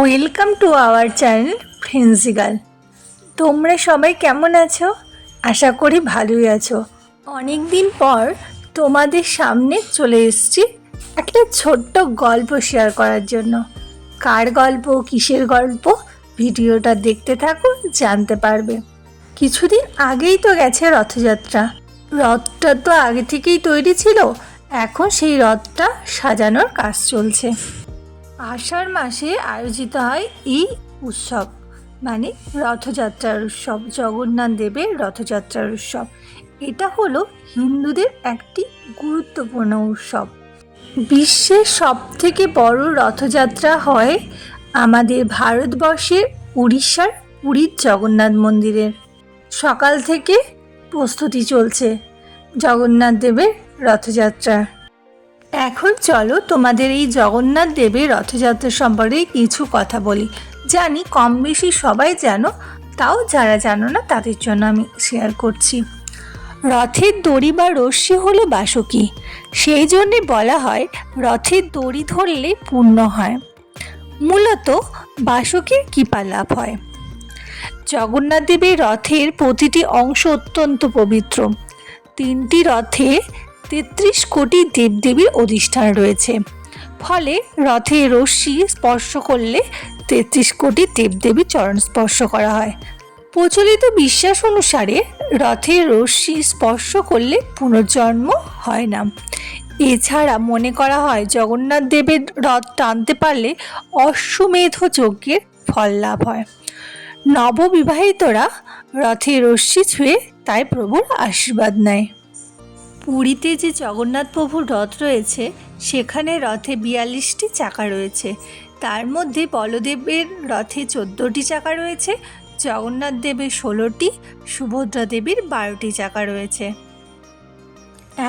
Welcome to our channel ফ্রেন্সিগাল। তোমরা সবাই কেমন আছো? আশা করি ভালোই আছো। অনেক দিন পর তোমাদের সামনে চলে এসছি একটা ছোট্ট গল্প শেয়ার করার জন্য। কার গল্প, কিসের গল্প, ভিডিওটা দেখতে থাকো, জানতে পারবে। কিছুদিন আগেই তো গেছে রথযাত্রা। রথটা তো আগে থেকেই তৈরি ছিল, এখন সেই রথটা সাজানোর কাজ চলছে। আষাঢ় মাসে আয়োজিত হয় এই উৎসব। মানে রথযাত্রার উৎসব, জগন্নাথ দেবের রথযাত্রার উৎসব। এটা হলো হিন্দুদের একটি গুরুত্বপূর্ণ উৎসব। বিশ্বের সবথেকে বড় রথযাত্রা হয় আমাদের ভারতবর্ষের উড়িষ্যার পুরীর জগন্নাথ মন্দিরের। সকাল থেকে প্রস্তুতি চলছে জগন্নাথ দেবের রথযাত্রার। এখন চলো তোমাদের এই জগন্নাথ দেবের রথযাত্রা সম্পর্কে কিছু কথা বলি। জানি কম বেশি সবাই জানো, তাও যারা জানো না তাদের জন্য আমি শেয়ার করছি। রথের দড়ি বা রশ্মি হলো বাসকি। সেই জন্যে বলা হয় রথের দড়ি ধরলে পূর্ণ হয়। মূলত বাসকির কৃপা লাভ হয়। জগন্নাথ দেবের রথের প্রতিটি অংশ অত্যন্ত পবিত্র। তিনটি রথে তেত্রিশ কোটি দেবদেবীর অধিষ্ঠান রয়েছে। ফলে রথে রশ্মি স্পর্শ করলে তেত্রিশ কোটি দেবদেবীর চরণ স্পর্শ করা হয়। প্রচলিত বিশ্বাস অনুসারে রথের রশ্মি স্পর্শ করলে পুনর্জন্ম হয় না। এছাড়া মনে করা হয়, জগন্নাথ দেবের রথ টানতে পারলে অশ্বমেধ যজ্ঞের ফল লাভ হয়। নববিবাহিতরা রথে রশ্মি ছুঁয়ে তাই প্রভুর আশীর্বাদ নেয়। পুরীতে যে জগন্নাথ প্রভুর রথ রয়েছে, সেখানে রথে বিয়াল্লিশটি চাকা রয়েছে। তার মধ্যে বলদেবের রথে চোদ্দোটি চাকা রয়েছে, জগন্নাথ দেবের ষোলোটি, সুভদ্রা দেবীর বারোটি চাকা রয়েছে।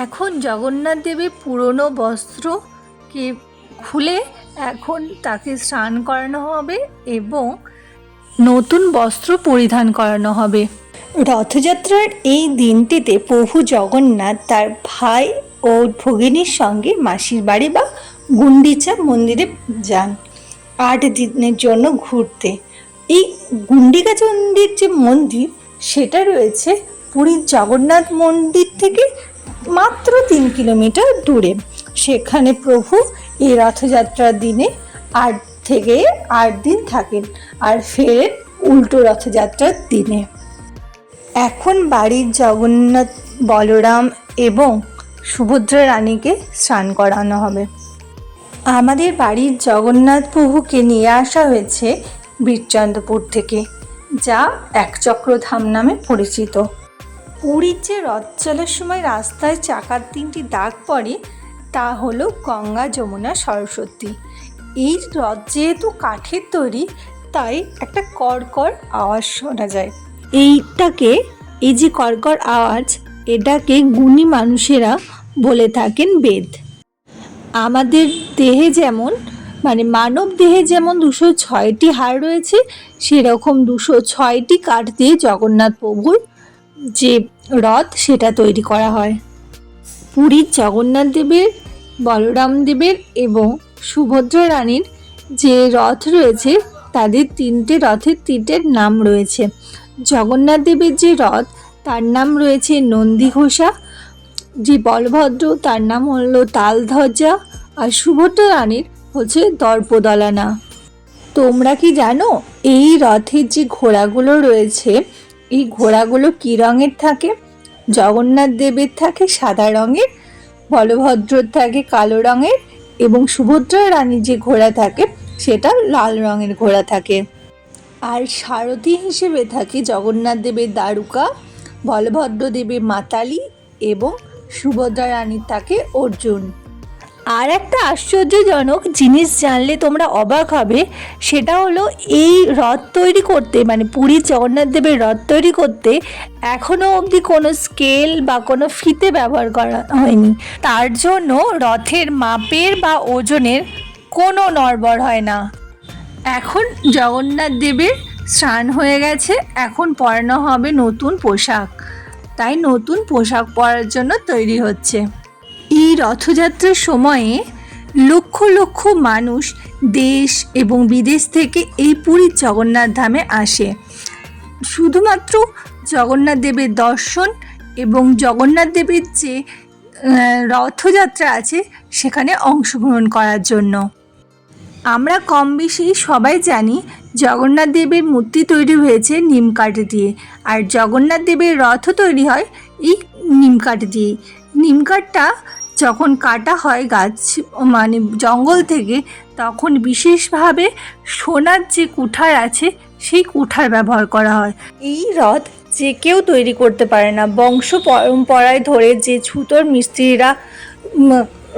এখন জগন্নাথ দেবের পুরনো বস্ত্রকে খুলে এখন তাকে স্নান করানো হবে এবং নতুন বস্ত্র পরিধান করানো হবে। রথযাত্রার এই দিনটিতে প্রভু জগন্নাথ তার ভাই ও ভগিনীর সঙ্গে মাসির বাড়ি বা গুন্ডিচা মন্দিরে যান আট দিনের জন্য ঘুরতে। এই গুন্ডিকা মন্দির যে মন্দির, সেটা রয়েছে পুরীর জগন্নাথ মন্দির থেকে মাত্র তিন কিলোমিটার দূরে। সেখানে প্রভু এই রথযাত্রার দিনে আট থেকে আট দিন থাকেন আর ফেরেন উল্টো রথযাত্রার দিনে। এখন বাড়ির জগন্নাথ বলরাম এবং সুভদ্রা রানীকে স্নান করানো হবে। আমাদের বাড়ির জগন্নাথ প্রভুকে নিয়ে আসা হয়েছে বীরচন্দ্রপুর থেকে, যা একচক্রধাম নামে পরিচিত। পুরীর যে রথ চলার সময় রাস্তায় চাকার তিনটি দাগ পড়ে, তা হলো গঙ্গা, যমুনা, সরস্বতী। এই রথ যেহেতু কাঠের তৈরি, তাই একটা কড়কড় আওয়াজ শোনা যায়। এইটাকে, এই যে কড়কড় আওয়াজ, এটাকে গুণী মানুষেরা বলে থাকেন বেদ। আমাদের দেহে যেমন মানে মানব দেহে যেমন দুশো ছয়টি হাড় রয়েছে, সেরকম দুশো ছয়টি কাঠ দিয়ে জগন্নাথ প্রভুর যে রথ, সেটা তৈরি করা হয়। পুরীর জগন্নাথ দেবের, বলরাম দেবের এবং সুভদ্রা রানীর যে রথ রয়েছে, তাদের তিনটে রথের তিনটের নাম রয়েছে। জগন্নাথ দেবের যে রথ, তার নাম রয়েছে নন্দীঘোষা যে বলভদ্র, তার নাম হলো তালধ্বজা। আর সুভদ্রা রানীর হচ্ছে দর্পদলানা। তোমরা কি জানো, এই রথের যে ঘোড়াগুলো রয়েছে, এই ঘোড়াগুলো কী রঙের থাকে? জগন্নাথ দেবের থাকে সাদা রঙের, বলভদ্রর থাকে কালো রঙের, এবং সুভদ্রা রানীর যে ঘোড়া থাকে, সেটা লাল রঙের ঘোড়া থাকে। আর সারথী হিসেবে থাকে জগন্নাথ দেবের দ্বারুকা, বলভদ্র দেবের মাতালি এবং সুভদ্রা রানীর থাকে অর্জুন। আর একটা আশ্চর্যজনক জিনিস জানলে তোমরা অবাক হবে, সেটা হলো এই রথ তৈরি করতে মানে পুরীর জগন্নাথ দেবের রথ তৈরি করতে এখনও অবধি কোনো স্কেল বা কোনো ফিতে ব্যবহার করা হয়নি। তার জন্য রথের মাপের বা ওজনের কোনো নড়বড় হয় না। এখন জগন্নাথ দেবের স্নান হয়ে গেছে, এখন পরানো হবে নতুন পোশাক। তাই নতুন পোশাক পরার জন্য তৈরি হচ্ছে। এই রথযাত্রার সময়ে লক্ষ লক্ষ মানুষ দেশ এবং বিদেশ থেকে এই পুরীর জগন্নাথ ধামে আসে। শুধুমাত্র জগন্নাথ দেবের দর্শন এবং জগন্নাথ দেবের যে রথযাত্রা আছে, সেখানে অংশগ্রহণ করার জন্য। আমরা কম বেশি সবাই জানি জগন্নাথ দেবের মূর্তি তৈরি হয়েছে নিম কাঠ দিয়ে। আর জগন্নাথ দেবের রথও তৈরি হয় এই নিম কাঠ দিয়ে কাঠটা যখন কাটা হয় গাছ মানে জঙ্গল থেকে, তখন বিশেষভাবে সোনার যে কুঠার আছে, সেই কুঠার ব্যবহার করা হয়। এই রথ যে কেউ তৈরি করতে পারে না। বংশ পরম্পরায় ধরে যে ছুতোর মিস্ত্রিরা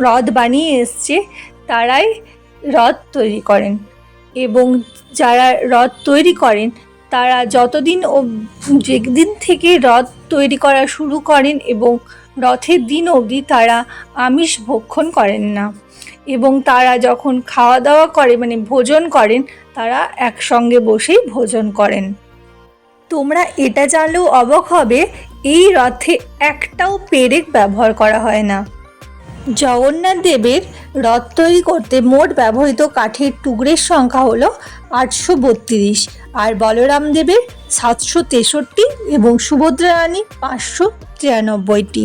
রথ বানিয়ে এসছে, তারাই রথ তৈরি করেন এবং যারা রথ তৈরি করেন, তারা যতদিন ও যেদিন থেকে রথ তৈরি করা শুরু করেন এবং রথের দিন অবধি তারা আমিষ ভক্ষণ করেন না এবং তারা যখন খাওয়া দাওয়া করে মানে ভোজন করেন, তারা একসঙ্গে বসেই ভোজন করেন। তোমরা এটা জানলেও অবাক হবে, এই রথে একটাও পেরেক ব্যবহার করা হয় না। জগন্নাথ দেবের রথ তৈরি করতে মোট ব্যবহৃত কাঠের টুকরের সংখ্যা হলো আটশো বত্রিশ আর বলরাম দেবের সাতশো তেষট্টি এবং সুভদ্রা রানী পাঁচশো তিরানব্বইটি।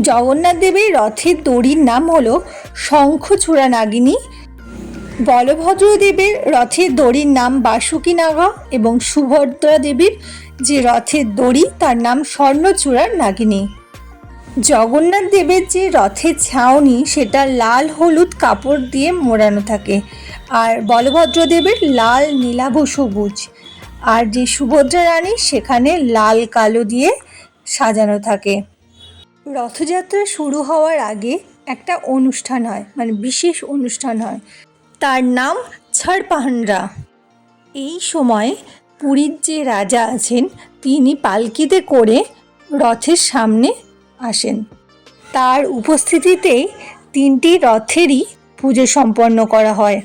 জগন্নাথ দেবের রথের দড়ির নাম হলো শঙ্খচূড়া নাগিনী বলভদ্র দেবের রথের দড়ির নাম বাসুকী নাগা এবং সুভদ্রা দেবীর যে রথের দড়ি তার নাম স্বর্ণচূড়ার নাগিনী জগন্নাথ দেবের যে রথের ছাউনি, সেটা লাল হলুদ কাপড় দিয়ে মোড়ানো থাকে। আর বলভদ্র দেবের লাল নীলাভ সবুজ আর যে সুভদ্রা রানী, সেখানে লাল কালো দিয়ে সাজানো থাকে। রথযাত্রা শুরু হওয়ার আগে একটা অনুষ্ঠান হয় মানে বিশেষ অনুষ্ঠান হয়। তার নাম ছাড়পাহানরা। এই সময় পুরীর যে রাজা আছেন, তিনি পালকিতে করে রথের সামনে আসেন। তার উপস্থিতিতেই তিনটি রথেরই পুজো সম্পন্ন করা হয়।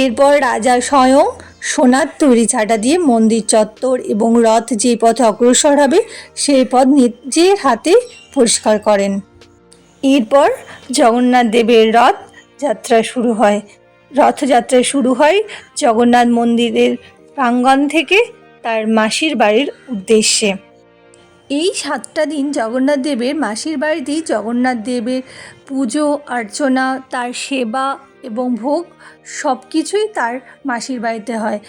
এরপর রাজা স্বয়ং সোনার তৈরি ছাটা দিয়ে মন্দির চত্বর এবং রথ যে পথে অগ্রসর হবে, সেই পথ নিজের হাতে পরিষ্কার করেন। এরপর জগন্নাথ দেবের রথ যাত্রা শুরু হয়। রথযাত্রা শুরু হয় জগন্নাথ মন্দিরের প্রাঙ্গণ থেকে তার মাসির বাড়ির উদ্দেশ্যে। এই সাতটা দিন জগন্নাথ দেবের মাসির বাড়িতেই জগন্নাথ দেবের পুজো, অর্চনা, তার সেবা এবং ভোগ সব কিছুই তার মাসির বাড়িতে হয়।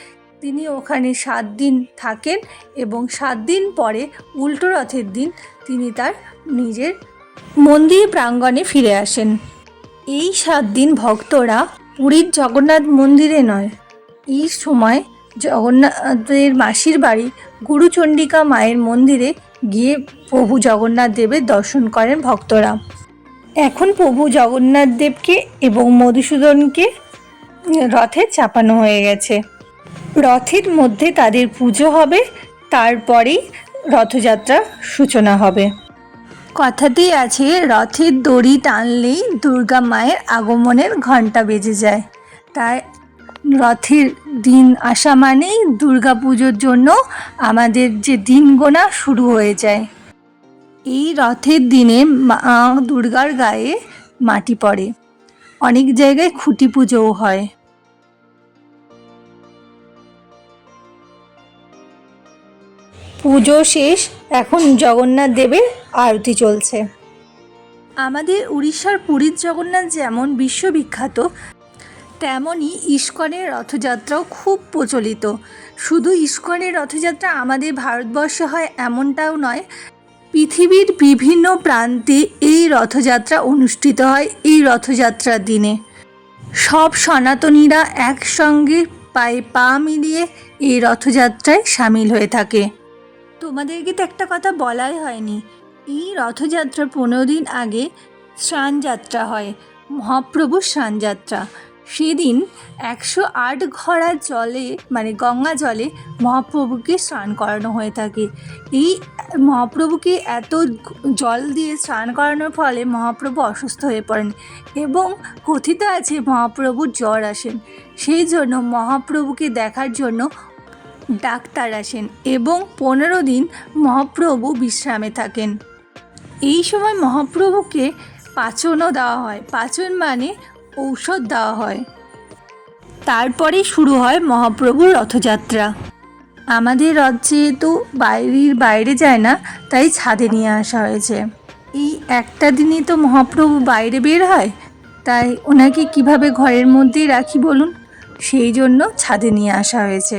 তিনি ওখানে সাত দিন থাকেন এবং সাত দিন পরে উল্টো রথের দিন তিনি তার নিজের মন্দির প্রাঙ্গণে ফিরে আসেন। এই সাত দিন ভক্তরা পুরীর জগন্নাথ মন্দিরে নয়। এই সময় জগন্নাথের মাসির বাড়ি গুরুচণ্ডিকা মায়ের মন্দিরে গিয়ে প্রভু জগন্নাথ দেবের দর্শন করেন ভক্তরা। এখন প্রভু জগন্নাথ দেবকে এবং মধুসূদনকে রথে চাপানো হয়ে গেছে। রথের মধ্যে তাদের পুজো হবে, তারপরেই রথযাত্রা সূচনা হবে। কথাতেই আছে, রথের দড়ি টানলেই দুর্গা মায়ের আগমনের ঘণ্টা বেজে যায়। তাই রথের দিন আসা মানেই দুর্গা পুজোর জন্য আমাদের যে দিন গোনা শুরু হয়ে যায়। এই রথের দিনে মা দুর্গার গায়ে মাটি পড়ে। অনেক জায়গায় খুঁটি পুজোও হয়। পুজো শেষ, এখন জগন্নাথ দেবের আরতি চলছে। আমাদের উড়িষ্যার পুরীর জগন্নাথ যেমন বিশ্ববিখ্যাত তেমনই ইস্কনের রথযাত্রাও খুব প্রচলিত। শুধু ইস্কনের রথযাত্রা আমাদের ভারতবর্ষে হয় এমনটাও নয়, পৃথিবীর বিভিন্ন প্রান্তে এই রথযাত্রা অনুষ্ঠিত হয় এই রথযাত্রার দিনে। সব সনাতনীরা একসঙ্গে পায়ে পা মিলিয়ে এই রথযাত্রায় সামিল হয়ে থাকে। তোমাদেরকে তো একটা কথা বলাই হয়নি, এই রথযাত্রার পনেরো দিন আগে স্নানযাত্রা হয়, মহাপ্রভুর স্নানযাত্রা। সেদিন একশো আট ঘড়া জলে মানে গঙ্গা জলে মহাপ্রভুকে স্নান করানো হয়ে থাকে। এই মহাপ্রভুকে এত জল দিয়ে স্নান করানোর ফলে মহাপ্রভু অসুস্থ হয়ে পড়েন এবং কথিত আছে মহাপ্রভুর জ্বর আসেন। সেই জন্য মহাপ্রভুকে দেখার জন্য ডাক্তার আসেন এবং পনেরো দিন মহাপ্রভু বিশ্রামে থাকেন। এই সময় মহাপ্রভুকে পাচনও দেওয়া হয়। পাচন মানে ঔষধ দেওয়া হয়। তারপরে শুরু হয় মহাপ্রভুর রথযাত্রা। আমাদের রথ যেহেতু বাইরের বাইরে যায় না, তাই ছাদে নিয়ে আসা হয়েছে। এই একটা দিনই তো মহাপ্রভু বাইরে বের হয়, তাই ওনাকে কীভাবে ঘরের মধ্যেই রাখি বলুন? সেই জন্য ছাদে নিয়ে আসা হয়েছে।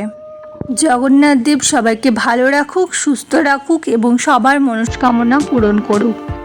জগন্নাথ দেব সবাইকে ভালো রাখুক, সুস্থ রাখুক এবং সবার মনস্কামনা পূরণ করুক।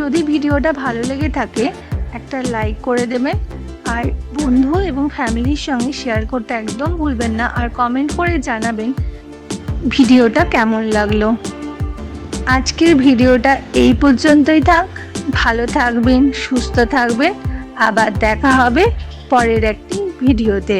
যদি ভিডিওটা ভালো লেগে থাকে, একটা লাইক করে দেবেন আর বন্ধু এবং ফ্যামিলির সঙ্গে শেয়ার করতে একদম ভুলবেন না। আর কমেন্ট করে জানাবেন ভিডিওটা কেমন লাগল। আজকের ভিডিওটা এই পর্যন্তই থাক। ভালো থাকবেন, সুস্থ থাকবেন। আবার দেখা হবে পরের একটি ভিডিওতে।